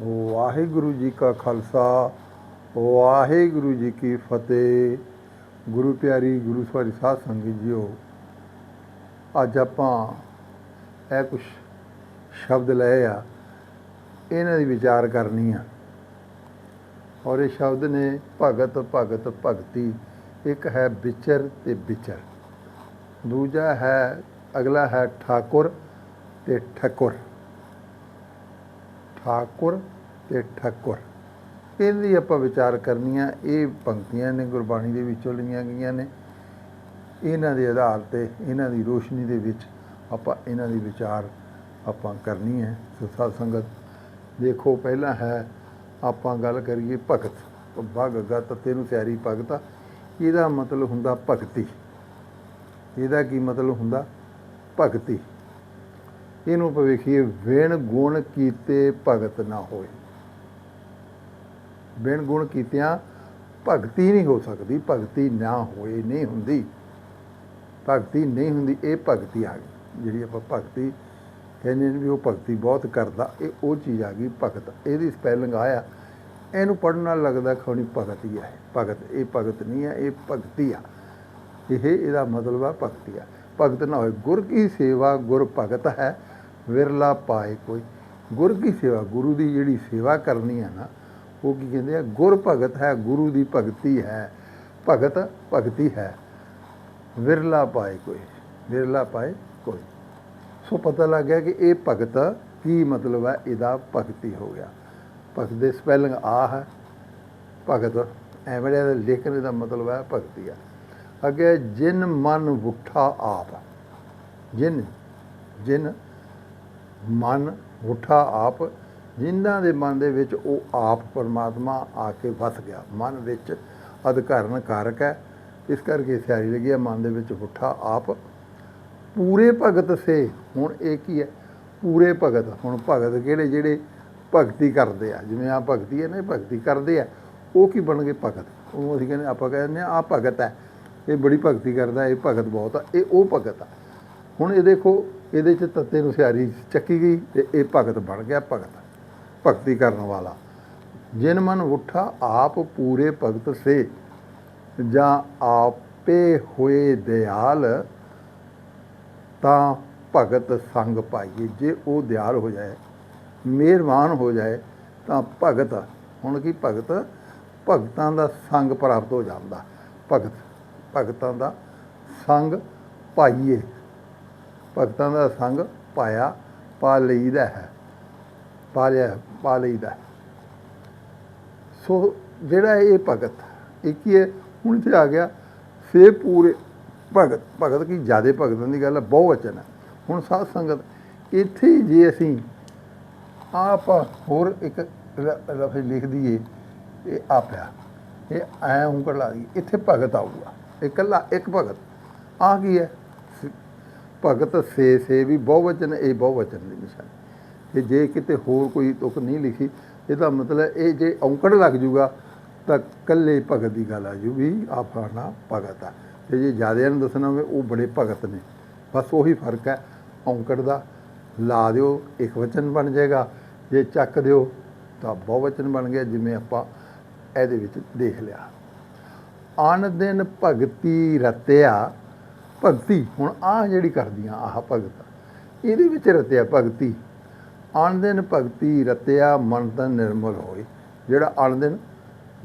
ਵਾਹਿਗੁਰੂ ਜੀ ਕਾ ਖਾਲਸਾ, ਵਾਹਿਗੁਰੂ ਜੀ ਕੀ ਫਤਿਹ। ਗੁਰੂ ਪਿਆਰੀ, ਗੁਰੂ ਸਵਾਰੀ ਸਾਧ ਸੰਗਤ ਜੀਓ, ਅੱਜ ਆਪਾਂ ਇਹ ਕੁਝ ਸ਼ਬਦ ਲਏ ਆ, ਇਹਨਾਂ ਦੀ ਵਿਚਾਰ ਕਰਨੀ ਆ। ਔਰ ਇਹ ਸ਼ਬਦ ਨੇ ਭਗਤ ਭਗਤ, ਭਗਤੀ, ਇੱਕ ਹੈ ਵਿਚਰ ਤੇ ਵਿਚਰ। ਦੂਜਾ ਹੈ, ਅਗਲਾ ਹੈ ਠਾਕੁਰ ਤੇ ਠਕੁਰ। ਠਾਕੁਰ ਤੇ ਠੱਕੁਰ। ਇਹਦੀ ਆਪਾਂ ਵਿਚਾਰ ਕਰਨੀ ਆ ਇਹ ਪੰਕਤੀਆਂ ਨੇ, ਗੁਰਬਾਣੀ ਦੇ ਵਿੱਚੋਂ ਲਈਆਂ ਗਈਆਂ ਨੇ। ਇਹਨਾਂ ਦੇ ਆਧਾਰ ਤੇ, ਇਹਨਾਂ ਦੀ ਰੋਸ਼ਨੀ ਦੇ ਵਿੱਚ ਆਪਾਂ ਇਹਨਾਂ ਦੀ ਵਿਚਾਰ ਆਪਾਂ ਕਰਨੀ ਹੈ। ਸੋ ਸੰਗਤ, ਦੇਖੋ ਪਹਿਲਾਂ ਹੈ, ਆਪਾਂ ਗੱਲ ਕਰੀਏ ਭਗਤ। ਭਗ ਗਤ ਤੈਨੂੰ ਤਿਆਰੀ ਭਗਤ ਇਹਦਾ ਮਤਲਬ ਹੁੰਦਾ ਭਗਤੀ। ਇਹਦਾ ਕੀ ਮਤਲਬ ਹੁੰਦਾ? ਭਗਤੀ। ਇਹਨੂੰ ਆਪਾਂ ਵੇਖੀਏ ਵਿਣ ਗੁਣ ਕੀਤੇ ਭਗਤ ਨਾ ਹੋਏ। ਵਿਣ ਗੁਣ ਕੀਤਿਆਂ ਭਗਤੀ ਨਹੀਂ ਹੋ ਸਕਦੀ, ਭਗਤੀ ਨਾ ਹੋਏ, ਨਹੀਂ ਹੁੰਦੀ। ਭਗਤੀ ਨਹੀਂ ਹੁੰਦੀ, ਇਹ ਭਗਤੀ ਆ ਗਈ। ਜਿਹੜੀ ਆਪਾਂ ਭਗਤੀ ਕਹਿੰਦੇ ਨੇ ਵੀ ਉਹ ਭਗਤੀ ਬਹੁਤ ਕਰਦਾ, ਇਹ ਉਹ ਚੀਜ਼ ਆ ਗਈ, ਭਗਤ। ਇਹਦੀ ਸਪੈਲਿੰਗ ਆਇਆ ਇਹਨੂੰ ਪੜਨ ਨਾਲ ਲੱਗਦਾ ਖੌਣੀ ਭਗਤ ਹੀ ਹੈ ਭਗਤ, ਇਹ ਭਗਤ ਨਹੀਂ ਹੈ ਇਹ ਭਗਤੀ ਆ। ਇਹ, ਇਹਦਾ ਮਤਲਬ ਆ ਭਗਤੀ ਆ। ਭਗਤ ਨਾ ਹੋਏ, ਗੁਰ ਕੀ ਸੇਵਾ, ਗੁਰ ਭਗਤ ਹੈ, ਵਿਰਲਾ ਪਾਏ ਕੋਈ। ਗੁਰ ਕੀ ਸੇਵਾ, ਗੁਰੂ ਦੀ ਜਿਹੜੀ ਸੇਵਾ ਕਰਨੀ ਹੈ ਨਾ ਉਹ ਕੀ ਕਹਿੰਦੇ ਆ, ਗੁਰ ਭਗਤ ਹੈ, ਗੁਰੂ ਦੀ ਭਗਤੀ ਹੈ, ਭਗਤ ਭਗਤੀ ਹੈ। ਵਿਰਲਾ ਪਾਏ ਕੋਈ, ਵਿਰਲਾ ਪਾਏ ਕੋਈ। ਸੋ ਪਤਾ ਲੱਗ ਗਿਆ ਕਿ ਇਹ ਭਗਤ ਕੀ ਮਤਲਬ ਹੈ, ਇਹਦਾ ਭਗਤੀ ਹੋ ਗਿਆ। ਭਗਤ ਦੇ ਸਪੈਲਿੰਗ ਆ ਹੈ, ਭਗਤ ਐਵੇਂ ਦਾ ਲੇਖਣ ਦਾ ਮਤਲਬ ਹੈ, ਭਗਤੀ ਆ। ਅੱਗੇ ਜਿਨ ਮਨ ਉਠਾ ਆਪ, ਜਿਨ ਜਿਨ ਮਨ ਉਠਾ ਆਪ ਜਿਨ੍ਹਾਂ ਦੇ ਮਨ ਦੇ ਵਿੱਚ ਉਹ ਆਪ ਪਰਮਾਤਮਾ ਆ ਕੇ ਵਸ ਗਿਆ। ਮਨ ਵਿੱਚ ਅਧਿਕਾਰਨ ਕਾਰਕ ਹੈ। ਇਸ ਕਰਕੇ ਸਿਆਰੀ ਲੱਗੀ ਹੈ, ਮਨ ਦੇ ਵਿੱਚ ਉਠਾ ਆਪ। ਪੂਰੇ ਭਗਤ ਸੇ, ਹੁਣ ਇਹ ਕੀ ਹੈ? ਪੂਰੇ ਭਗਤ, ਹੁਣ ਭਗਤ ਕਿਹੜੇ, ਜਿਹੜੇ ਭਗਤੀ ਕਰਦੇ ਆ? ਜਿਵੇਂ ਆ ਭਗਤੀ ਹੈ ਨਾ ਭਗਤੀ ਕਰਦੇ ਆ। ਉਹ ਕੀ ਬਣ ਗਏ? ਭਗਤ। ਉਹ ਅਸੀਂ ਕਹਿੰਦੇ, ਆਪਾਂ ਕਹਿੰਦੇ ਆ ਭਗਤ ਹੈ। ਇਹ ਬੜੀ ਭਗਤੀ ਕਰਦਾ, ਇਹ ਭਗਤ ਬਹੁਤ ਆ, ਇਹ ਉਹ ਭਗਤ ਆ। ਹੁਣ ਇਹ ਦੇਖੋ, ਇਹਦੇ ਚ ਤੱਤੇ ਨੂੰ ਸਿਆਰੀ ਚੱਕੀ ਗਈ ਤੇ ਇਹ ਭਗਤ ਬਣ ਗਿਆ, ਭਗਤ। ਭਗਤੀ ਕਰਨ ਵਾਲਾ। ਜਿਨ ਮਨ ਉਠਾ, ਆਪ ਪੂਰੇ ਭਗਤ ਸੇ। ਜਾਂ ਆਪੇ ਹੋਏ ਦਿਆਲ, ਤਾਂ ਭਗਤ ਸੰਗ ਪਾਈਏ। ਜੇ ਉਹ ਦਿਆਲ ਹੋ ਜਾਏ, ਮਿਹਰਬਾਨ ਹੋ ਜਾਏ, ਤਾਂ ਭਗਤ, ਹੁਣ ਕੀ ਭਗਤ? ਭਗਤਾਂ ਦਾ ਸੰਗ ਪ੍ਰਾਪਤ ਹੋ ਜਾਂਦਾ। ਭਗਤ, ਭਗਤਾਂ ਦਾ ਸੰਗ ਪਾਈਏ। ਭਗਤਾਂ ਦਾ ਸੰਗ ਪਾਇਆ, ਪਾ ਲਈਦਾ ਹੈ। ਪਾ ਲਿਆ ਪਾ ਲਈਦਾ। ਸੋ ਜਿਹੜਾ ਇਹ ਭਗਤ ਇਹ ਕੀ ਹੈ ਹੁਣ ਇੱਥੇ ਆ ਗਿਆ, ਸੇ ਪੂਰੇ ਭਗਤ ਭਗਤ ਕੀ ਜਿਆਦੇ ਭਗਤਾਂ ਦੀ ਗੱਲ ਹੈ, ਬਹੁ ਵਚਨ ਹੈ। ਹੁਣ ਸਾਧ ਸੰਗਤ, ਇੱਥੇ ਹੀ ਜੇ ਅਸੀਂ ਆਪ ਹੋਰ ਇੱਕ ਲ- ਲਫ਼ਜ਼ ਲਿਖ ਦਈਏ, ਇਹ ਆਪਿਆ ਇਹ ਐ ਉਂਗਲ ਲਾ ਦਈਏ, ਇੱਥੇ ਭਗਤ ਆਊਗਾ, ਇਕੱਲਾ ਇੱਕ ਭਗਤ। ਆ ਕੀ ਹੈ? ਭਗਤ ਸੇ ਸੇ ਵੀ ਬਹੁਵਚਨ ਇਹ ਬਹੁਵਚਨ ਦੀ ਨਿਸ਼ਾਨੀ। ਤੇ ਜੇ ਕਿਤੇ ਹੋਰ ਕੋਈ ਤੁਕ ਨਹੀਂ ਲਿਖੀ, ਇਹਦਾ ਮਤਲਬ ਇਹ ਜੇ ਔਂਕੜ ਲੱਗ ਜੂਗਾ, ਤਾਂ ਕੱਲੇ ਭਗਤ ਦੀ ਗੱਲ ਆ ਜੂਗੀ ਵੀ ਭਗਤ ਆ। ਤੇ ਜੇ ਜ਼ਿਆਦਿਆਂ ਨੂੰ ਦੱਸਣਾ ਹੋਵੇ, ਉਹ ਬੜੇ ਭਗਤ ਨੇ। ਬਸ ਉਹੀ ਫ਼ਰਕ ਹੈ, ਔਂਕੜ ਦਾ। ਲਾ ਦਿਓ, ਇੱਕ ਵਚਨ ਬਣ ਜਾਏਗਾ। ਜੇ ਚੱਕ ਦਿਓ, ਤਾਂ ਬਹੁਵਚਨ ਬਣ ਗਿਆ, ਜਿਵੇਂ ਆਪਾਂ ਇਹਦੇ ਵਿੱਚ ਦੇਖ ਲਿਆ। ਅਨ ਦਿਨ ਭਗਤੀ ਰਤਿਆ, ਭਗਤੀ, ਹੁਣ ਆਹ ਜਿਹੜੀ ਕਰਦੀਆਂ, ਆਹ ਭਗਤ। ਇਹਦੇ ਵਿੱਚ ਰਤਿਆ ਭਗਤੀ। ਅਨ ਦਿਨ ਭਗਤੀ ਰਤਿਆ ਮਨ ਤਨ ਨਿਰਮਲ ਹੋਏ। ਜਿਹੜਾ ਅਨ ਦਿਨ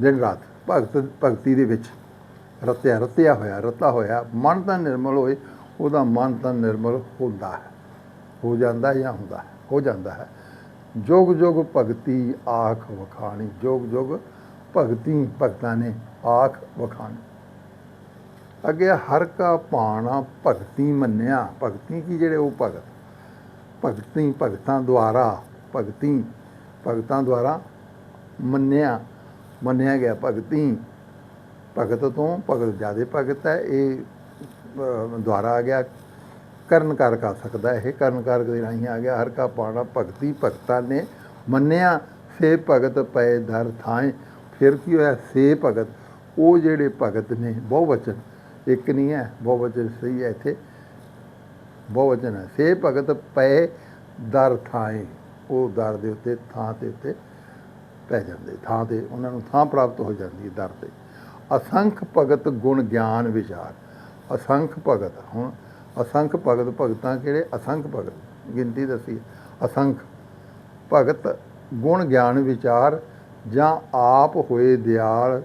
ਦਿਨ ਰਾਤ ਭਗਤ ਭਗਤੀ ਦੇ ਵਿੱਚ ਰਤਿਆ ਰਤਿਆ ਹੋਇਆ, ਰਤਾ ਹੋਇਆ, ਮਨ ਤਾਂ ਨਿਰਮਲ ਹੋਏ, ਉਹਦਾ ਮਨ ਤਾਂ ਨਿਰਮਲ ਹੁੰਦਾ ਹੈ। ਹੋ ਜਾਂਦਾ ਜਾਂ ਹੁੰਦਾ ਹੈ? ਹੋ ਜਾਂਦਾ ਹੈ। ਜੋਗ ਜੋਗ ਭਗਤੀ ਆਖ ਵਖਾਣੀ। ਜੋਗ ਜੋਗ ਭਗਤੀ ਭਗਤਾਂ ਨੇ ਆਖ ਵਖਾਣੀ। ਅੱਗੇ ਹਰ ਕਾ ਪਾਣਾ ਭਗਤੀ ਮੰਨਿਆ। ਭਗਤੀ ਕੀ ਜਿਹੜੇ ਉਹ ਭਗਤ? ਭਗਤੀ ਭਗਤਾਂ ਦੁਆਰਾ, ਭਗਤੀ ਭਗਤਾਂ ਦੁਆਰਾ ਮੰਨਿਆ ਮੰਨਿਆ ਗਿਆ ਭਗਤੀ। ਭਗਤ ਤੋਂ ਭਗਤ ਜਿਆਦੇ ਭਗਤ ਹੈ, ਇਹ ਦੁਆਰਾ ਆ ਗਿਆ। ਕਰਨ ਕਾਰਕ ਆ ਸਕਦਾ ਇਹ, ਕਰਨ ਕਾਰਕ ਦੇ ਰਾਹੀਂ ਆ ਗਿਆ। ਹਰ ਕਾ ਪਾਣਾ ਭਗਤੀ ਭਗਤਾਂ ਨੇ ਮੰਨਿਆ, ਸੇ ਭਗਤ ਪਏ ਦਰ ਥਾਏ। ਫਿਰ ਕੀ ਹੋਇਆ? ਸੇ ਭਗਤ, ਉਹ ਜਿਹੜੇ ਭਗਤ ਨੇ, ਬਹੁਵਚਨ, ਇੱਕ ਨਹੀਂ ਹੈ, ਬਹੁਵਚਨ ਸਹੀ ਹੈ ਇੱਥੇ। ਬਹੁਵਚਨ ਹੈ ਸੇ ਭਗਤ ਪਏ ਦਰ ਥਾਏ। ਉਹ ਦਰ ਦੇ ਉੱਤੇ, ਥਾਂ ਦੇ ਉੱਤੇ ਪੈ ਜਾਂਦੇ। ਥਾਂ ਤੇ ਉਹਨਾਂ ਨੂੰ ਥਾਂ ਪ੍ਰਾਪਤ ਹੋ ਜਾਂਦੀ ਹੈ ਦਰ ਤੇ। ਅਸੰਖ ਭਗਤ ਗੁਣ ਗਿਆਨ ਵਿਚਾਰ। ਅਸੰਖ ਭਗਤ, ਹੁਣ ਅਸੰਖ ਭਗਤ ਭਗਤਾਂ ਕਿਹੜੇ? ਅਸੰਖ ਭਗਤ। ਗਿਣਤੀ ਦੱਸੀ ਅਸੰਖ ਭਗਤ ਗੁਣ ਗਿਆਨ ਵਿਚਾਰ ਜਾਂ ਆਪ ਹੋਏ ਦਿਆਲ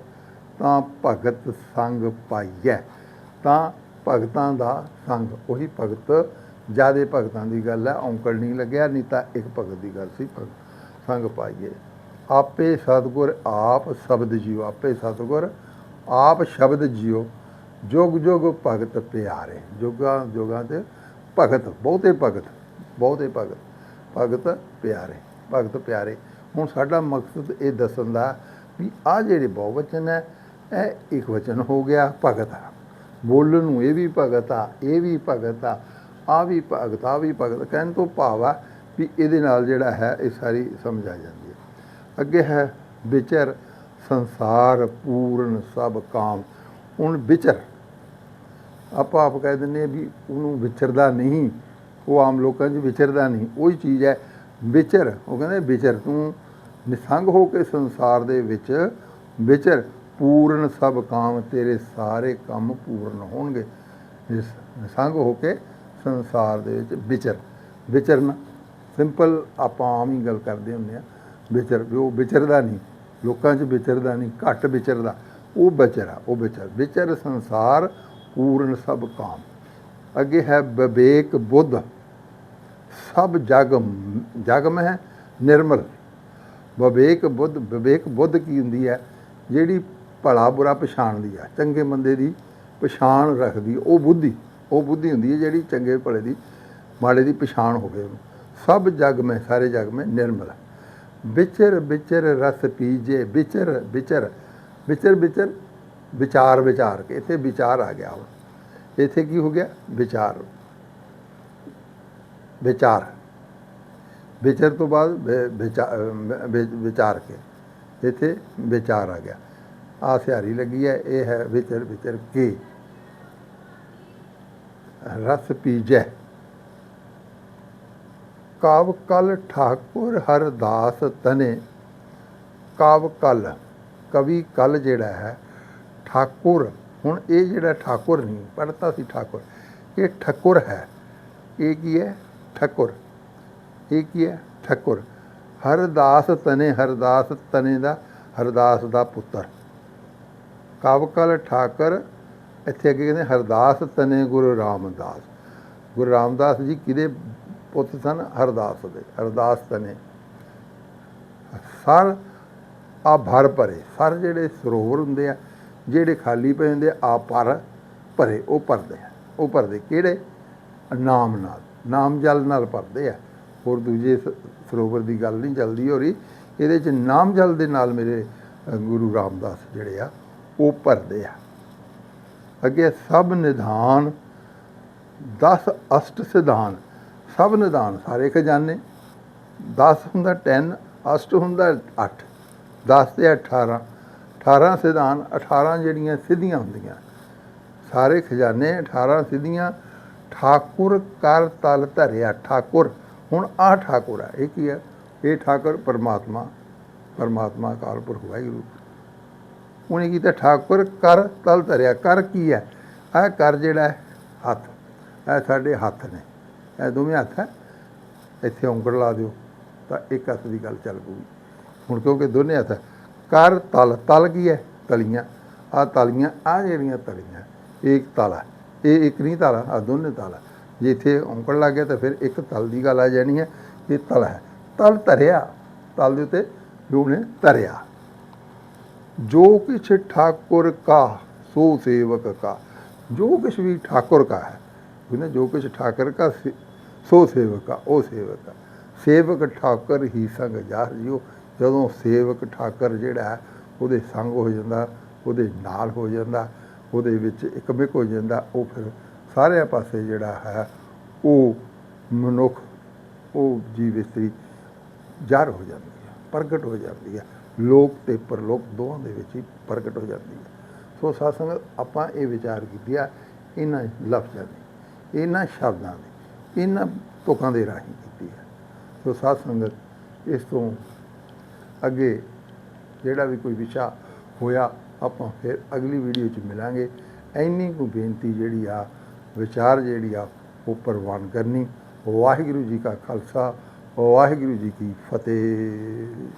ਤਾਂ ਭਗਤ ਸੰਗ ਪਾਈਐ। ਤਾਂ ਭਗਤਾਂ ਦਾ ਸੰਗ। ਉਹੀ ਭਗਤ, ਜਿਆਦੇ ਭਗਤਾਂ ਦੀ ਗੱਲ ਹੈ ਔਂਕੜ ਨਹੀਂ ਲੱਗਿਆ, ਨਹੀਂ ਤਾਂ ਇੱਕ ਭਗਤ ਦੀ ਗੱਲ ਸੀ, ਭਗਤ ਸੰਗ ਪਾਈਏ। ਆਪੇ ਸਤਿਗੁਰ, ਆਪ ਸ਼ਬਦ ਜੀਓ, ਆਪੇ ਸਤਿਗੁਰ, ਆਪ ਸ਼ਬਦ ਜੀਓ। ਜੁਗ ਜੁਗ ਭਗਤ ਪਿਆਰੇ। ਜੁਗਾਂ ਜੁਗਾਂ ਤੇ ਭਗਤ, ਬਹੁਤੇ ਭਗਤ ਬਹੁਤੇ ਭਗਤ ਭਗਤ ਪਿਆਰੇ ਭਗਤ ਪਿਆਰੇ। ਹੁਣ ਸਾਡਾ ਮਕਸਦ ਇਹ ਦੱਸਣ ਦਾ ਵੀ ਆ ਜਿਹੜੇ ਬਹੁਵਚਨ ਹੈ, ਇਹ ਇੱਕ ਵਚਨ ਹੋ ਗਿਆ ਭਗਤ। ਬੋਲਣ ਨੂੰ ਇਹ ਵੀ ਭਗਤ ਆ, ਇਹ ਵੀ ਭਗਤ ਆ ਆ ਵੀ ਭਗਤ ਆ ਵੀ ਭਗਤ, ਕਹਿਣ ਤੋਂ ਭਾਵ ਆ ਵੀ ਇਹਦੇ ਨਾਲ ਜਿਹੜਾ ਹੈ ਇਹ ਸਾਰੀ ਸਮਝ ਆ ਜਾਂਦੀ ਹੈ। ਅੱਗੇ ਹੈ ਵਿਚਰ, ਸੰਸਾਰ ਪੂਰਨ ਸਭ ਕਾਮ। ਹੁਣ ਵਿਚਰ, ਆਪਾਂ ਆਪ ਕਹਿ ਦਿੰਦੇ ਵੀ ਉਹਨੂੰ ਵਿਚਰਦਾ ਨਹੀਂ, ਉਹ ਆਮ ਲੋਕਾਂ 'ਚ ਵਿਚਰਦਾ ਨਹੀਂ, ਉਹੀ ਚੀਜ਼ ਹੈ ਵਿਚਰ। ਉਹ ਕਹਿੰਦੇ ਵਿਚਰ ਤੂੰ ਨਿਸੰਗ ਹੋ ਕੇ ਸੰਸਾਰ ਦੇ ਵਿੱਚ ਵਿਚਰ। ਪੂਰਨ ਸਭ ਕਾਮ ਤੇਰੇ ਸਾਰੇ ਕੰਮ ਪੂਰਨ ਹੋਣਗੇ। ਇਸ ਨਿਸੰਗ ਹੋ ਕੇ ਸੰਸਾਰ ਦੇ ਵਿੱਚ ਵਿਚਰ ਵਿਚਰਨਾ ਸਿੰਪਲ ਆਪਾਂ ਆਮ ਹੀ ਗੱਲ ਕਰਦੇ ਹੁੰਦੇ ਆ ਵਿਚਰ, ਵੀ ਉਹ ਵਿਚਰਦਾ ਨਹੀਂ। ਲੋਕਾਂ 'ਚ ਵਿਚਰਦਾ ਨਹੀਂ, ਘੱਟ ਵਿਚਰਦਾ। ਉਹ ਵਿਚਰਾ ਉਹ ਵਿਚਰ। ਵਿਚਰ ਸੰਸਾਰ, ਪੂਰਨ ਸਭ ਕਾਮ। ਅੱਗੇ ਹੈ ਵਿਵੇਕ ਬੁੱਧ। ਸਭ ਜਗ ਜਗ ਮਹਿ ਨਿਰਮਲ। ਵਿਵੇਕ ਬੁੱਧ ਵਿਵੇਕ ਬੁੱਧ ਕੀ ਹੁੰਦੀ ਹੈ? ਜਿਹੜੀ ਭਲਾ ਬੁਰਾ ਪਛਾਣਦੀ ਆ, ਚੰਗੇ ਮੰਦੇ ਦੀ ਪਛਾਣ ਰੱਖਦੀ, ਉਹ ਬੁੱਧੀ ਉਹ ਬੁੱਧੀ ਹੁੰਦੀ ਹੈ ਜਿਹੜੀ ਚੰਗੇ ਭਲੇ ਦੀ, ਮਾੜੇ ਦੀ ਪਛਾਣ ਹੋਵੇ ਉਹਨੂੰ। ਸਭ ਜਗ ਮੈਂ, ਸਾਰੇ ਜਗ ਮੈਂ ਨਿਰਮਲ ਵਿਚਰ ਵਿਚਰ ਰਸ ਪੀਜੇ, ਵਿਚਰ ਵਿਚਰ ਵਿਚਰ ਵਿਚਰ, ਵਿਚਾਰ ਵਿਚਾਰ ਕੇ ਇੱਥੇ ਵਿਚਾਰ ਆ ਗਿਆ ਹੁਣ। ਇੱਥੇ ਕੀ ਹੋ ਗਿਆ? ਵਿਚਾਰ। ਵਿਚਾਰ। ਵਿਚਰ ਤੋਂ ਬਾਅਦ ਵਿਚਾਰ ਕੇ, ਇੱਥੇ ਵਿਚਾਰ ਆ ਗਿਆ। ਆ ਸਿਹਾਰੀ ਲੱਗੀ ਹੈ, ਇਹ ਹੈ ਵਿਚਰ ਵਿਚਰ ਕੇ। ਰਸ ਪੀਜੈ। ਕਾਵ ਕਲ ਠਾਕੁਰ ਹਰਦਾਸ ਤਨੇ। ਕਾਵ ਕਲ, ਕਵੀ ਕਲ ਜਿਹੜਾ ਹੈ, ਠਾਕੁਰ। ਹੁਣ ਇਹ ਜਿਹੜਾ ਠਾਕੁਰ ਨਹੀਂ ਪੜਤਾ ਸੀ ਠਾਕੁਰ। ਇਹ ਠੱਕੁਰ ਹੈ। ਇਹ ਕੀ ਹੈ? ਠਕੁਰ। ਇਹ ਕੀ ਹੈ? ਠੱਕੁਰ। ਹਰਦਾਸ ਤਨੇ ਹਰਦਾਸ ਤਨੇ ਦਾ ਹਰਦਾਸ ਦਾ ਪੁੱਤਰ। ਕਾਵਕਲ ਠਾਕਰ, ਇੱਥੇ ਅੱਗੇ ਕਹਿੰਦੇ ਹਰਦਾਸ ਤਨੇ ਗੁਰੂ ਰਾਮਦਾਸ। ਗੁਰੂ ਰਾਮਦਾਸ ਜੀ ਕਿਹਦੇ ਪੁੱਤ ਸਨ? ਹਰਦਾਸ ਦੇ, ਹਰਦਾਸ ਤਨੇ। ਸਰ, ਆ ਭਰ ਭਰੇ। ਸਰ ਜਿਹੜੇ ਸਰੋਵਰ ਹੁੰਦੇ ਆ, ਜਿਹੜੇ ਖਾਲੀ ਪਏ ਹੁੰਦੇ ਆ ਭਰ ਭਰੇ, ਉਹ ਭਰਦੇ ਆ। ਉਹ ਭਰਦੇ ਕਿਹੜੇ? ਨਾਮ ਨਾਲ। ਨਾਮ ਜਲ ਨਾਲ ਭਰਦੇ ਆ। ਹੋਰ ਦੂਜੇ ਸ- ਸਰੋਵਰ ਦੀ ਗੱਲ ਨਹੀਂ ਚੱਲਦੀ ਹੋ ਰਹੀ। ਇਹਦੇ ਚ ਨਾਮ ਜਲ ਦੇ ਨਾਲ ਮੇਰੇ ਗੁਰੂ ਰਾਮਦਾਸ ਜਿਹੜੇ ਆ ਉਹ ਭਰਦੇ ਆ। ਅੱਗੇ ਸਭ ਨਿਧਾਨ 10 ਅਸ਼ਟ ਸਿਧਾਨ, ਸਭ ਨਿਧਾਨ ਸਾਰੇ ਖਜ਼ਾਨੇ 10 ਹੁੰਦਾ 10 ਅਸ਼ਟ ਹੁੰਦਾ 8 10 ਤੇ 18 18 ਸਿਧਾਨ 18 ਜਿਹੜੀਆਂ ਸਿੱਧੀਆਂ ਹੁੰਦੀਆਂ, ਸਾਰੇ ਖਜ਼ਾਨੇ 18 ਸਿੱਧੀਆਂ, ਠਾਕੁਰ ਕਰ ਤਲ ਧਰਿਆ, ਠਾਕੁਰ, ਹੁਣ ਆ ਠਾਕੁਰ ਆ, ਇਹ ਕੀ ਹੈ ਇਹ ਠਾਕੁਰ ਪਰਮਾਤਮਾ ਪਰਮਾਤਮਾ ਅਕਾਲ ਪੁਰਖ ਵਾਹਿਗੁਰੂ। ਉਹਨੇ ਕੀਤਾ, ਠਾਕੁਰ, ਕਰ ਤਲ ਧਰਿਆ, ਕਰ ਕੀ ਹੈ? ਇਹ ਕਰ ਜਿਹੜਾ ਹੱਥ। ਇਹ ਸਾਡੇ ਹੱਥ ਨੇ। ਇਹ ਦੋਵੇਂ ਹੱਥ ਹੈ। ਇੱਥੇ ਉਂਗਲ ਲਾ ਦਿਓ, ਤਾਂ ਇੱਕ ਹੱਥ ਦੀ ਗੱਲ ਚੱਲ ਪਊਗੀ। ਹੁਣ ਕਿਉਂਕਿ ਦੋਨੇ ਹੱਥ ਕਰ ਤਲ। ਤਲ ਕੀ ਹੈ? ਤਲੀਆਂ। ਆ ਤਲੀਆਂ ਆ ਜਿਹੜੀਆਂ ਤਲੀਆਂ, ਇਹ ਇੱਕ ਤਲ ਹੈ। ਇਹ ਇੱਕ ਨਹੀਂ ਤਲ ਆ ਦੋਨੇ ਤਲ ਹੈ। ਜੇ ਇੱਥੇ ਉਂਗਲ ਲੱਗ ਗਿਆ ਤਾਂ ਫਿਰ ਇੱਕ ਤਲ ਦੀ ਗੱਲ ਆ ਜਾਣੀ ਹੈ, ਇਹ ਤਲ ਹੈ। ਤਲ ਧਰਿਆ। ਤਲ ਦੇ ਉੱਤੇ ਵੀ ਉਹਨੇ ਧਰਿਆ। ਜੋ ਕਿਛ ਠਾਕੁਰ ਕਾ, ਸੋ ਸੇਵਕ ਕਾ। ਜੋ ਕਿਛ ਵੀ ਠਾਕੁਰ ਕਾ ਹੈ ਉਹਨੇ ਜੋ ਕਿਛ ਠਾਕੁਰ ਕਾ, ਸੇ- ਸੋ ਸੇਵਕ ਕਾ, ਉਹ ਸੇਵਕ ਕਾ। ਸੇਵਕ ਠਾਕੁਰ ਹੀ ਸੰਗ ਜਾਰ ਜਿਓ ਜਦੋਂ ਸੇਵਕ ਠਾਕੁਰ ਜਿਹੜਾ ਹੈ, ਉਹਦੇ ਸੰਗ ਹੋ ਜਾਂਦਾ, ਉਹਦੇ ਨਾਲ ਹੋ ਜਾਂਦਾ, ਉਹਦੇ ਵਿੱਚ ਇਕਮਿਕ ਹੋ ਜਾਂਦਾ, ਉਹ ਫਿਰ ਸਾਰਿਆਂ ਪਾਸੇ ਜਿਹੜਾ ਹੈ, ਉਹ ਮਨੁੱਖ, ਉਹ ਜੀਵ ਇਸਤਰੀ ਜ਼ਾਹਰ ਹੋ ਜਾਂਦੀ ਹੈ, ਪ੍ਰਗਟ ਹੋ ਜਾਂਦੀ ਹੈ। ਲੋਕ ਤੇ ਪਰਲੋਕ ਦੋਹਾਂ ਦੇ ਵਿੱਚ ਹੀ ਪ੍ਰਗਟ ਹੋ ਜਾਂਦੀ ਹੈ। ਸੋ ਸਾਧ ਸੰਗਤ ਆਪਾਂ ਇਹ ਵਿਚਾਰ ਕੀਤੀ ਆ, ਇਹਨਾਂ ਲਫ਼ਜ਼ਾਂ ਦੀ, ਇਹਨਾਂ ਸ਼ਬਦਾਂ ਦੀ, ਇਹਨਾਂ ਤੁਕਾਂ ਦੇ ਰਾਹੀਂ ਕੀਤੀ ਹੈ ਸੋ ਸਾਧ ਸੰਗਤ ਇਸ ਤੋਂ ਅੱਗੇ ਜਿਹੜਾ ਵੀ ਕੋਈ ਵਿਸ਼ਾ ਹੋਇਆ, ਆਪਾਂ ਫਿਰ ਅਗਲੀ ਵੀਡੀਓ 'ਚ ਮਿਲਾਂਗੇ। ਇੰਨੀ ਕੁ ਬੇਨਤੀ ਜਿਹੜੀ ਆ, ਵਿਚਾਰ ਜਿਹੜੀ ਆ, ਉਹ ਪ੍ਰਵਾਨ ਕਰਨੀ। ਵਾਹਿਗੁਰੂ ਜੀ ਕਾ ਖਾਲਸਾ, ਵਾਹਿਗੁਰੂ ਜੀ ਕੀ ਫਤਿਹ।